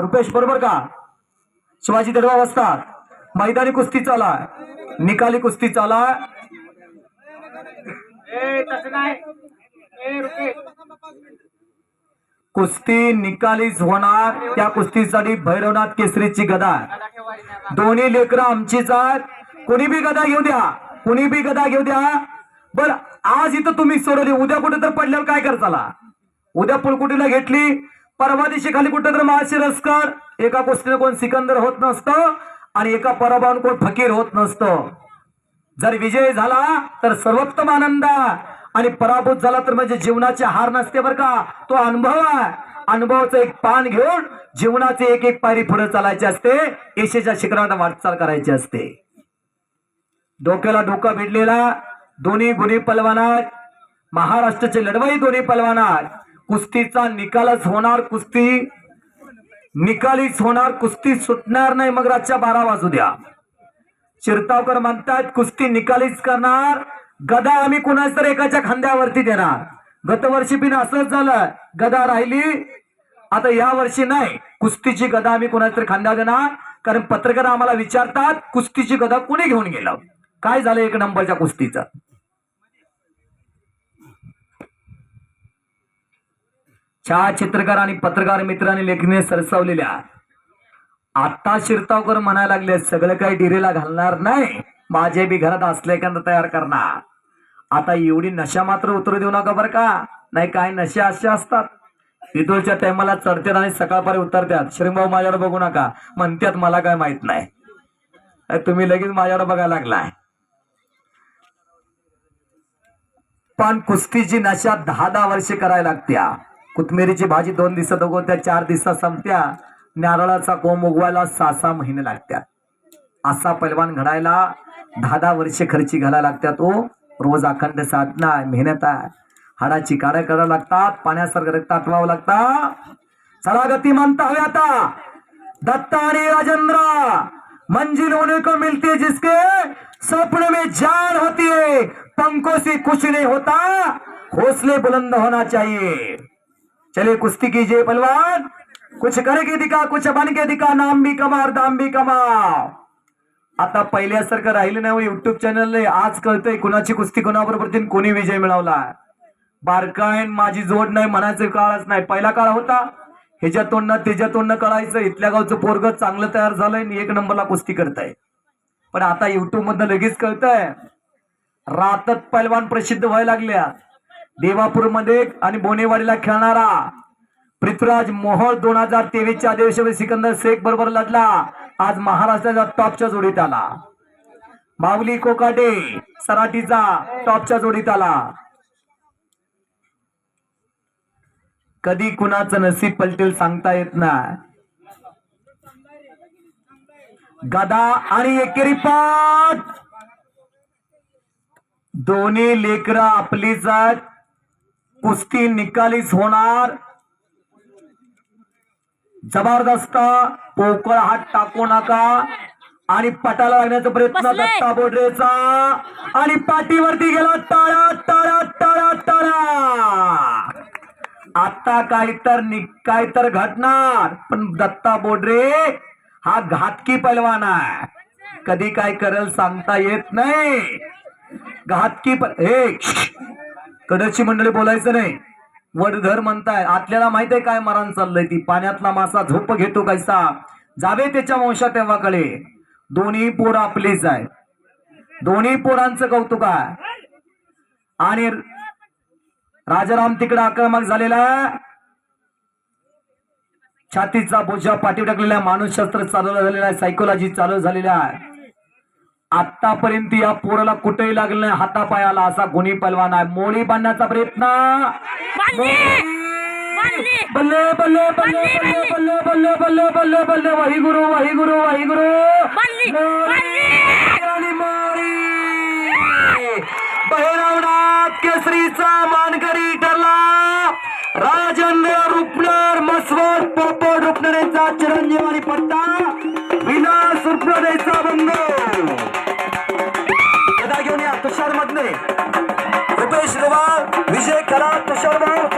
रुपेश बरोबर का? शिवाजी दडवा असतात. मैदानी कुस्ती चाला निकाली कुस्ती चाला कुस्ती निकालीच होणार. त्या कुस्तीसाठी भैरवनाथ केसरीची गदा. दोन्ही लेकरं आमचीच आहेत. कोणी बी गदा घेऊ द्या. कोणी बी गदा घेऊ द्या. बर आज इथं तुम्ही सोडवली. उद्या कुठे तर पडल्यावर काय करताला? उद्या पुलकुटीला घेतली. परवा दिवशी खाली कुठं तर महाशे रसकर एका गोष्टीने कोण सिकंदर होत नसतं आणि एका पराभवान कोण फकीर होत नसतं. जर विजय झाला तर सर्वोत्तम आनंद आहे. आणि पराभूत झाला तर म्हणजे जीवनाची हार नसते बरं का. तो अनुभव आहे. अनुभवाचं एक पान घेऊन जीवनाचे एक एक पायरी पुढे चालायची असते. यशेच्या शिखरांना वाटचाल करायची असते. डोक्याला डोका भिडलेला दोन्ही गुन्हे पलवानात महाराष्ट्राचे लढवाई दोन्ही पलवानात कुस्तीचा निकालच होणार कुस्ती निकालीच होणार कुस्ती सुटणार नाही. मग रातच्या बारा वाजू द्या. शिरतावकर म्हणतात कुस्ती निकालीच करणार. गदा आम्ही कुणाच तर एकाच्या खांद्यावरती देणार. गतवर्षी बिन असंच झालं. गदा राहिली. आता या वर्षी नाही. कुस्तीची गदा आम्ही कुणाच तर खांद्या देणार. कारण पत्रकार आम्हाला विचारतात कुस्तीची गदा कुणी घेऊन गेलं? काय झालं एक नंबरच्या कुस्तीचं? छायाचित्रकार आणि पत्रकार मित्रांनी लेखीने सरसावलेल्या. आता शिरतावकर म्हणायला लागले सगळं काही डिरेला घालणार नाही. माझे बी घरात असले का तयार करणार. आता एवढी नशा मात्र उतरू देऊ नका बरं का? नाही काय नशे असे असतात? विदूरच्या टायमाला चढतात आणि सकाळपर्यंत उतरतात श्रीभाऊ माझ्यावर बघू नका. म्हणतात मला काय माहीत नाही. तुम्ही लगेच माझ्यावर बघायला लागलाय. पण कुस्तीची नशा दहा दहा वर्षे करायला लागत्या. कोथमिरीची भाजी दोन दिवसात उगवत्या चार दिवसात संपत्या. नारळाचा कोंब उगवायला सहा सहा महिने लागतात असा पैलवान घडायला दहा दहा वर्षे खर्ची घालायला लागतात ओ. रोज अखंड साधना मेहनत आहे. हाडाची काड्या करायला लागतात पाण्यासारखं रक्तात व्हावं लागतात. चला गती मानता हवे आता. दत्ता आणि राजेंद्र. मंजिल होने को मिलती है जिसके सपने में जान होती है. पंखों से कुछ नहीं होता. हौसले बुलंद होना चाहिए. चलिए कुश्ती कीजिए पहलवान कुछ करके दिखा कुछ बन के दिखा नाम भी कमा दाम भी कमा आता पहिल्यासारखं राहिलं नाही हो युट्यूब चॅनल आज कळतंय कुणाची कुस्ती कुणाबरोबर कोणी विजय मिळवला. बारकाईन माझी जोड नाही म्हणायचं काळच नाही. पहिला काळ होता. ह्याच्या तोंडनं त्याच्या तोंडनं कळायचं. इथल्या गावचं पोरग चांगलं तयार झालंय आणि एक नंबरला कुस्ती करताय. पण आता युट्यूब मधनं लगेच कळतंय. रातत पैलवान प्रसिद्ध व्हायला लागल्या. देवापूरमध्ये आणि बोनेवाडीला खेळणारा पृथ्वीराज मोहोळ दोन हजार तेवीसच्या अधिवेशनामध्ये सिकंदर शेख बरोबर लढला. आज महाराष्ट्राच्या टॉपच्या जोडीत आला. माऊली कोकाटे सराटीचा टॉपच्या जोडीत आला. कधी कुणाचं नसीब पलटेल सांगता येत नाही. गदा आणि एकेरी पाच दोन्ही लेकरं आपलीच आहेत. कुस्ती निकालीच होणार. जबरदस्त पोकळ हात टाकू नका. आणि पटाला लागण्याचा प्रयत्न. दत्ता बोडरेचा आणि पाठीवरती गेला टाळा टाळा टाळा टाळा आता काय तर काय तर घडणार. पण दत्ता बोडरे हा घातकी पैलवान आहे. कधी काय करेल सांगता येत नाही. घातकी हे कडची मंडळी बोलायचं नाही. वडधर म्हणताय आपल्याला माहीत आहे काय मरण चाललंय ती? पाण्यातला मासा झोप घेतो कैसा? जावे त्याच्या वंशा तेव्हाकडे. दोन्ही पोर आपलीच आहे दोन्ही पोरांचं कौतुक आहे. आणि राजाराम तिकडे आक्रमक झालेला आहे. छातीचा बोजा पाठी टाकलेला आहे. मानसशास्त्र चालू झालेला आहे. सायकोलॉजी चालू झालेला आहे. आतापर्यंत या पोराला कुठेही लागलं नाही. हातापायाला असा गुन्ही पलवान आहे. मोळी बांधण्याचा प्रयत्न! बल्ले बल्ले बल्ले बल्ले बल्ले बल्ले बल्ले बल्ले बल्ले. वाही गुरु वाही गुरु वाही गुरु बहिरवनाथ केसरीचा मानकरी ठरला. राजेंद्र रुपनर मसवत पोपट रुपनरेचा चिरंजीव आणि पट्टा. विलास रुपनरेचा बंधू विजय करा तुषार भाऊ